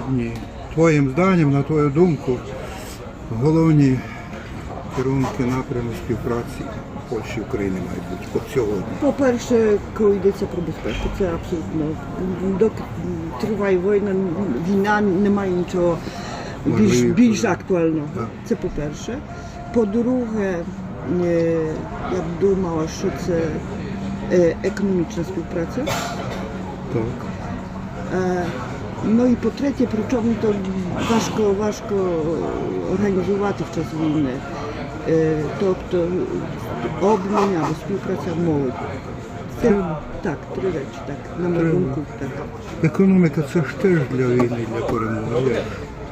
сьогодні, твоїм зданням, на твою думку, головні керунки напряму співпраці Польщі і України мають бути от сьогодні? По-перше, коли йдеться про безпеку, це абсолютно доки триває війна, війна немає нічого більш, більш актуального. Так. Це по-перше. По-друге, е, я б думала, що це е, економічна співпраця. Так. Ну і по-третє, причому то важко, важко організувати в час війни. Е, Тобто обмін або співпраця молоді. Це так, три речі, так, на мою думку, так. Економіка це ж теж для війни, для перемоги.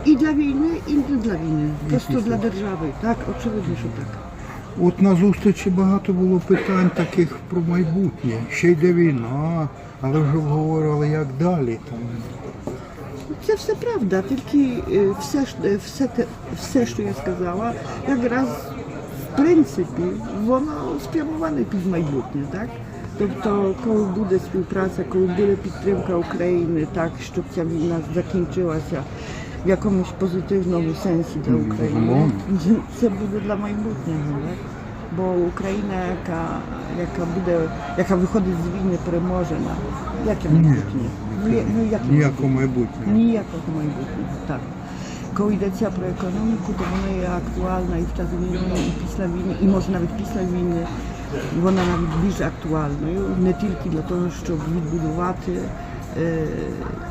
І для війни, і не для війни. Просто для держави. Так, очевидно, що так. От на зустрічі багато було питань таких про майбутнє. Ще йде війна, але вже обговорювали, як далі. Там. Це все правда, тільки е, все, е, все, все, що я сказала, якраз в принципі воно спрямоване під майбутнє, так? Тобто, коли буде співпраця, коли буде підтримка України, так, щоб ця війна закінчилася в якомусь позитивному сенсі для України, це буде для майбутнього, так? Бо Україна, яка, яка буде, яка виходить з війни переможена, яке майбутнє? Ну, я- ну, яке Ніякого майбутнього. Ніякого майбутнього, так. Коли йдеться про економіку, то вона є актуальна і в час війни, і після війни, і може навіть після війни вона навіть більш актуальною, не тільки для того, щоб відбудувати е,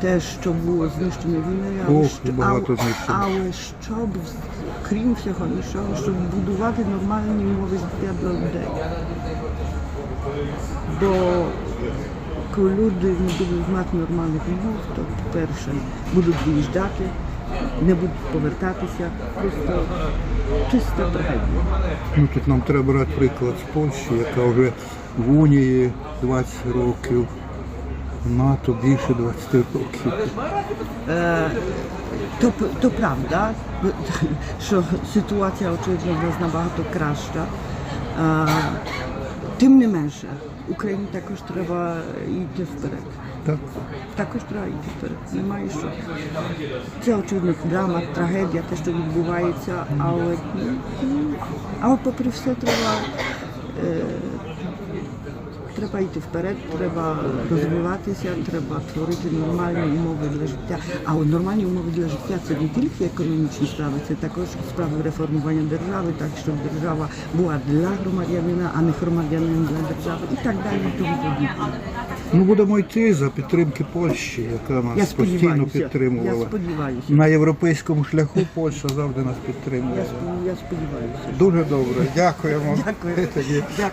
те, що було знищено війною, але, Ох, що- багато але, знищено. але щоб, крім всього іншого, щоб будувати нормальні умови життя для людей. Бо коли люди не будуть мати нормальних умов, то перше будуть виїжджати, не будуть повертатися. Просто чиста трагедія. Ну тут нам треба брати приклад з Польщі, яка вже в Унії 20 років, в НАТО більше 20 років. Е, то, то правда, що ситуація очевидно в нас набагато краща. Е, тим не менше, Україні також треба йти вперед. Так? Також треба йти вперед. Немає що. Це очевидно драма, трагедія, те, що відбувається, але, ну, але попри все треба, е, треба йти вперед, треба розвиватися, треба творити нормальні умови для життя. А от нормальні умови для життя це не тільки економічні справи, це також справи реформування держави, так щоб держава була для громадянина, а не громадянин для держави і так далі. і Тому подібне. Ну будемо йти за підтримки Польщі, яка Я нас постійно сподіваюся, я підтримувала. сподіваюся. На європейському шляху Польща завжди нас Я, підтримує. я сподіваюся. Дуже добре. Дякуємо. Дякую. Тоді. Дякую.